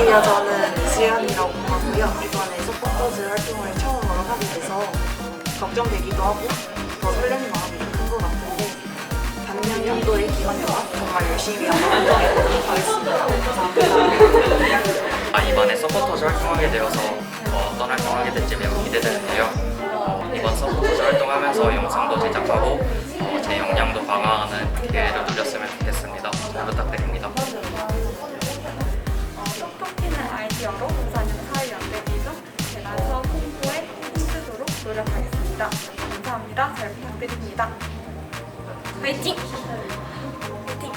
안녕하세요. 저는 지연이라고 하고요. 이번에 서포터즈 활동을 처음으로 하게 돼서 걱정되기도 하고 더 설레는 마음이 큰것 같은데 반면 연도의 기간 동안 정말 열심히. 감사합니다. 아, 이번에 서포터즈 활동하게 되어서 어, 어떤 활동하게 될지 매우 기대되는데요. 어, 이번 서포터즈 활동하면서 영상도 제작하고 어, 제 역량도 강화하는 기회를 누렸으면 좋겠습니다. 잘 부탁드립니다. 노력하겠습니다. 감사합니다. 잘 부탁드립니다. 화이팅! 화이팅!